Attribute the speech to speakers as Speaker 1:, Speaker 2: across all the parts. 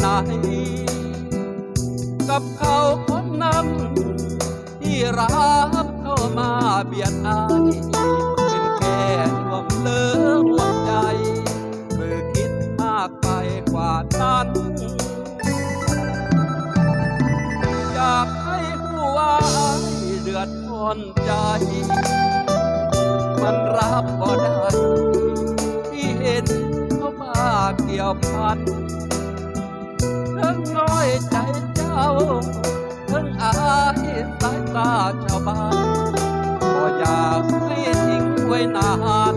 Speaker 1: ไหน กับเขาคนนั้นที่รับเข้ามาเบียดอายเป็นแค่ห่วงเลือห่วงใจเมื่อคิดมากไปกว่านั้นอยากให้ผู้ว่าเดือดร้อนใจ มันรับบ่ได้ที่เห็นเขามาเกี่ยวพัน น้อยใจเจ้าทั้งอายสายตาชาวบ้านก็อยากให้ทิ้งไว้นาน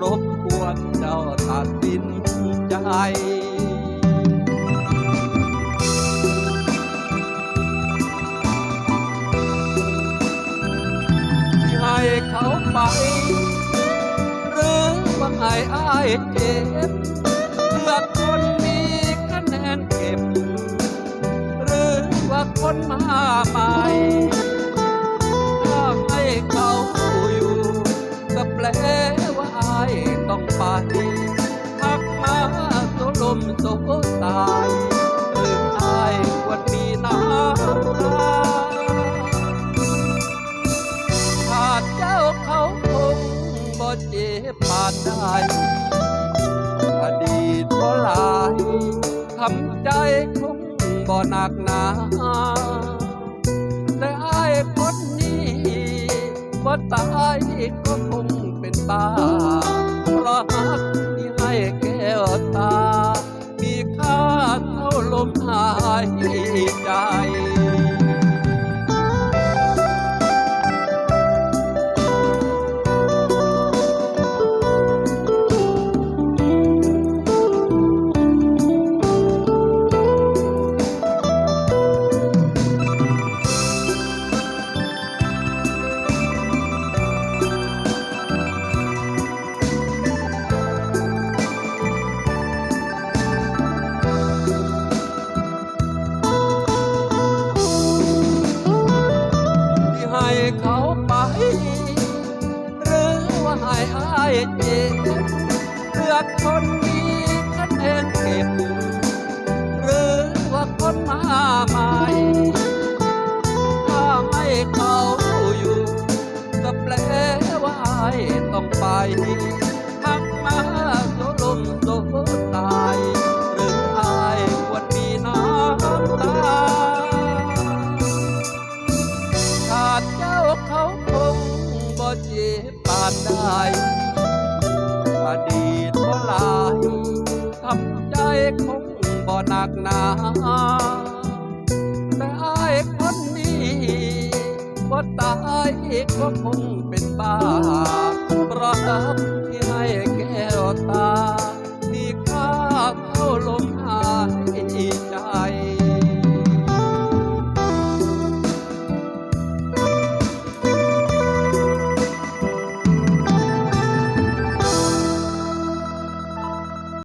Speaker 1: รบกวนเจ้าตัดสินใจที่ให้เขาไปหรือว่าให้อายเจ็บเลือกคน คนมาใหม่ถ้าให้เขาอยู่ก็แปลว่าอายต้องไปทักมาโซลมโซตายหรืออายควรมีน้ำตาขาดเจ้าเขาคงบ่เจ็บปานใดอดีตบ่หลายทำใจคงบ่หนักหนา ตายก็คงเป็นบ้าเพราะหักที่ให้ เจเลือกคนมีคะแนนเก็บ หรือว่าคนมาใหม่ถ้าให้เขาอยู่ก็แปลว่าอต้องไปทักมาโซลมโซตายหรืออายควรมีน้ำตาขาดเจ้าเขาคงบ่เจ็บปานได้ อดีตโบราณทำใจคงบ่หนักหนา แต่อายคนนี้บ่ตายก็คงเป็นบ้าเพราะที่ให้แก้วตา